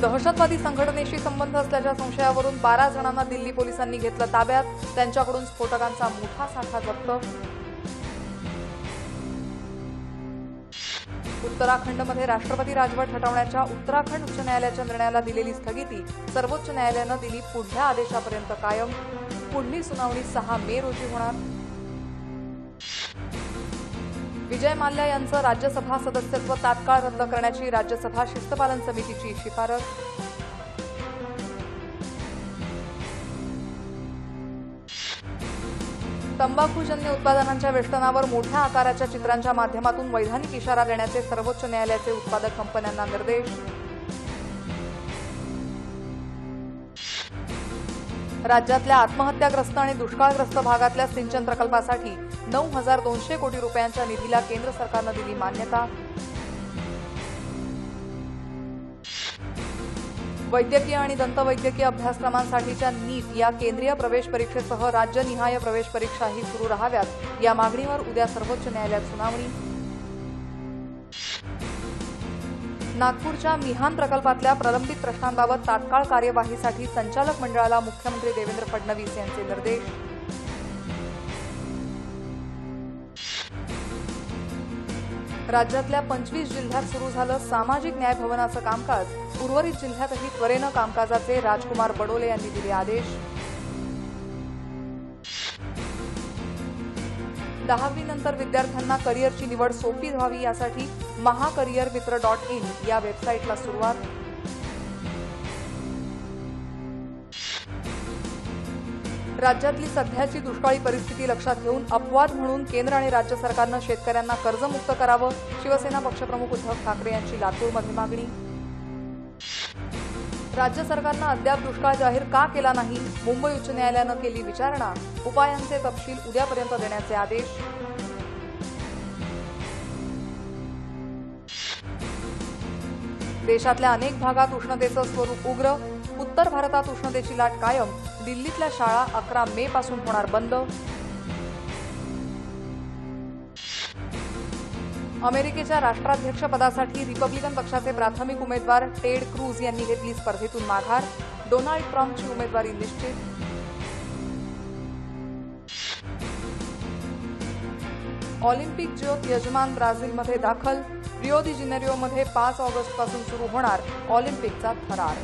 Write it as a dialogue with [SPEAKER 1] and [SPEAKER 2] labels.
[SPEAKER 1] दहशतवादी संघटनेशी संबंध असल्याच्या संशयावरून बारा जणांना दिल्ली पोलिसांनी घेतलं ताब्यात. त्यांच्याकडून स्फोटकांचा मोठा साठा जप्त. उत्तराखंडमध्ये राष्ट्रपती राजवट हटवण्याच्या उत्तराखंड उच्च न्यायालयाच्या निर्णयाला दिलेली स्थगिती सर्वोच्च न्यायालयानं दिली पुढल्या आदेशापर्यंत कायम. पुढली सुनावणी सहा मे रोजी होणार. विजय माल्या यांचं राज्यसभा सदस्यत्व तात्काळ रद्द करण्याची राज्यसभा शिस्तपालन समितीची शिफारस. तंबाखूजन्य उत्पादनांच्या वेष्टनावर मोठ्या आकाराच्या चित्रांच्या माध्यमातून वैधानिक इशारा देण्याचे सर्वोच्च न्यायालयाचे उत्पादक कंपन्यांना निर्देश. राज्यातल्या आत्महत्याग्रस्त आणि दुष्काळग्रस्त भागातल्या सिंचन प्रकल्पासाठी नऊ हजार दोनशे कोटी रुपयांच्या निधीला केंद्र सरकारनं दिली मान्यता. वैद्यकीय आणि दंतवैद्यकीय अभ्यासक्रमांसाठीच्या नीट या केंद्रीय प्रवेश परीक्षेसह राज्यनिहाय प्रवेश परीक्षाही सुरू राहाव्यात. या मागणीवर उद्या सर्वोच्च न्यायालयात सुनावणी. नागपूरच्या मिहान प्रकल्पातल्या प्रलंबित प्रश्नांबाबत तात्काळ कार्यवाहीसाठी संचालक मंडळाला मुख्यमंत्री देवेंद्र फडणवीस यांचे निर्देश. राज्यातल्या पंचवीस जिल्ह्यात सुरू झालं सामाजिक न्याय भवनाचं कामकाज. उर्वरित जिल्ह्यातही त्वरेनं कामकाजाचे राजकुमार बडोले यांनी दिले आदेश. दहावीनंतर विद्यार्थ्यांना करिअरची निवड सोपी व्हावी यासाठी महाकरिअर मित्र डॉट इन या वेबसाईटला सुरुवात. राज्यातली सध्याची दुष्काळी परिस्थिती लक्षात घेऊन अपवाद म्हणून केंद्र आणि राज्य सरकारनं शेतकऱ्यांना कर्जमुक्त करावं शिवसेना पक्षप्रमुख उद्धव ठाकरे यांची लातूरमध्ये मागणी. राज्य सरकारनं अद्याप दुष्काळ जाहीर का केला नाही मुंबई उच्च न्यायालयानं केली विचारणा उपायांचे तपशील उद्यापर्यंत देण्याचे आदेश. देशातल्या अनेक भागात उष्णतेचं स्वरूप उग्र उत्तर भारतात उष्णतेची लाट कायम. दिल्लीतल्या शाळा अकरा मे पासून होणार बंद. अमेरिकेच्या राष्ट्राध्यक्षपदासाठी रिपब्लिकन पक्षाचे प्राथमिक उमेदवार टेड क्रूज यांनी घेतली स्पर्धेतून माघार. डोनाल्ड ट्रम्पची उमेदवारी निश्चित. ऑलिम्पिक ज्योत यजमान ब्राझीलमध्ये दाखल. रिओ दि जिनेरिओमध्ये पाच ऑगस्टपासून सुरू होणार ऑलिम्पिकचा थरार